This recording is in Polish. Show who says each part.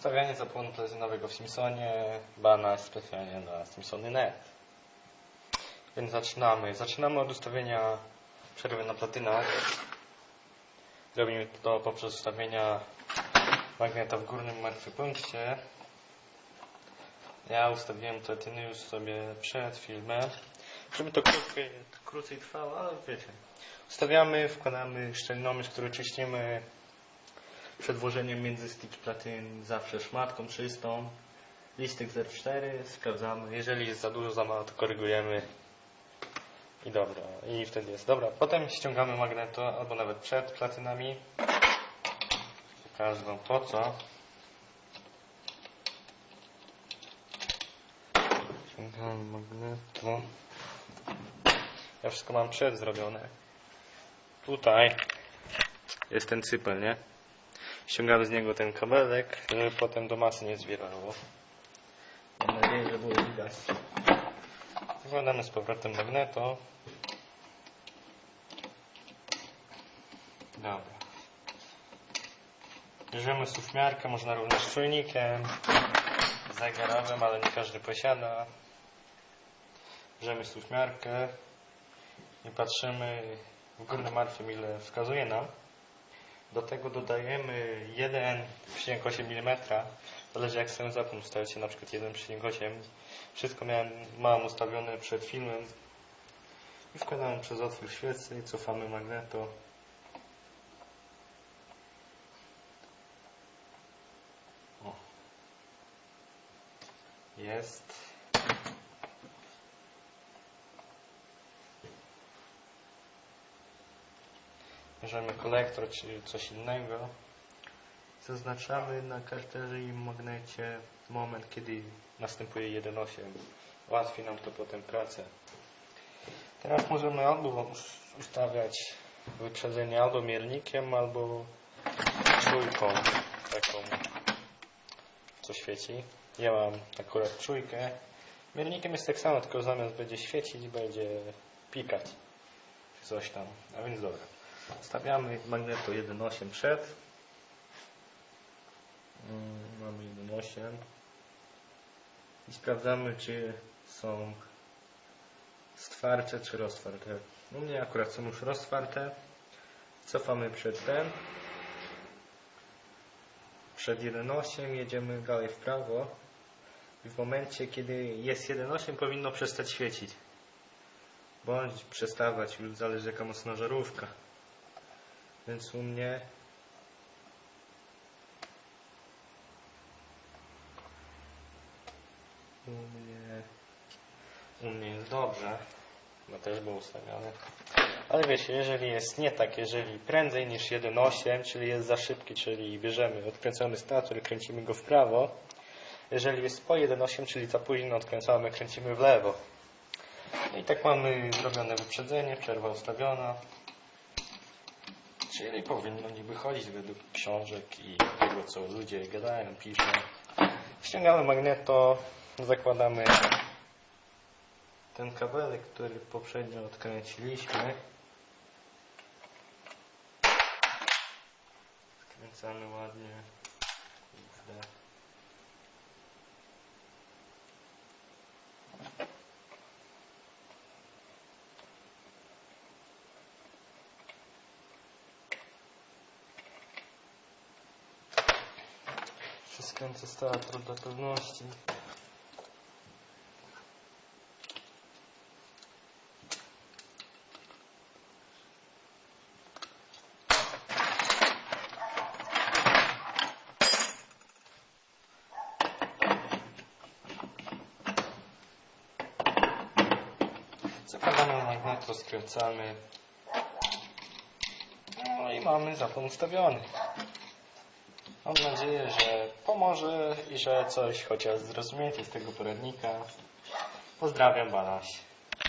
Speaker 1: Ustawianie zapłonu platynowego w Simpsonie, bana specjalnie na Simpsony.net. Więc zaczynamy. Zaczynamy od ustawienia przerwy na platynach. Robimy to poprzez ustawienia magneta w górnym martwym punkcie. Ja ustawiłem platyny już sobie przed filmem, żeby to krócej, krócej trwało, ale wiecie. Ustawiamy, wkładamy szczelinomierz, który czyścimy przed włożeniem między stitch platyn zawsze szmatką czystą. Listek 04, sprawdzamy. Jeżeli jest za dużo, za mało, to korygujemy. I dobra, i wtedy jest. Dobra, potem ściągamy magneto, albo nawet przed platynami. Pokażę Wam po co. Ściągamy magneto. Ja wszystko mam przed zrobione. Tutaj jest ten cypel, nie? Ściągamy z niego ten kabelek, żeby potem do masy nie zwierało. Mam nadzieję, że było widać. Wkładamy z powrotem magneto. Dobra. Bierzemy suwmiarkę, można również czujnikiem, zegarowym, ale nie każdy posiada. Bierzemy suwmiarkę i patrzymy w górnym martwym ile wskazuje nam. Do tego dodajemy 1,8 mm. Zależy jak sobie zapłon ustawicie, na przykład 1,8. Wszystko miałem, mam ustawione przed filmem. I wkładamy przez otwór świecy, cofamy magneto. O. Jest. Bierzemy kolektor czy coś innego. Zaznaczamy na karterze i magnecie moment, kiedy następuje 1.8. Łatwi nam to potem pracę. Teraz możemy albo ustawiać wyprzedzenie albo miernikiem, albo czujką taką, co świeci. Ja mam akurat czujkę. Miernikiem jest tak samo, tylko zamiast będzie świecić, będzie pikać. Coś tam. A więc dobra. Stawiamy magneto 1.8 przed. Mm, Mamy 1.8 i sprawdzamy, czy są stwarte, czy roztwarte. U mnie akurat są już roztwarte. Cofamy przed ten. Przed 1.8 jedziemy dalej w prawo. I w momencie, kiedy jest 1.8 powinno przestać świecić. Bądź przestawać, już zależy jaka mocna żarówka. Więc u mnie u mnie u mnie jest dobrze, bo też był ustawiony. Ale wiecie, jeżeli jest nie tak, jeżeli prędzej niż 1.8, czyli jest za szybki, czyli bierzemy, odkręcamy stator, kręcimy go w prawo. Jeżeli jest po 1.8, czyli za późno odkręcamy, kręcimy w lewo. No i tak mamy zrobione wyprzedzenie, przerwa ustawiona. Czyli powinno niby chodzić według książek i tego, co ludzie gadają, piszą. Ściągamy magneto, zakładamy ten kabelek, który poprzednio odkręciliśmy. Skręcamy ładnie. Skręcę stator dla pewności. Zakładamy magnet, skręcamy. No i mamy zapłon ustawiony. Mam nadzieję, że pomoże i że coś chociaż zrozumiecie z tego poradnika. Pozdrawiam, Banaś.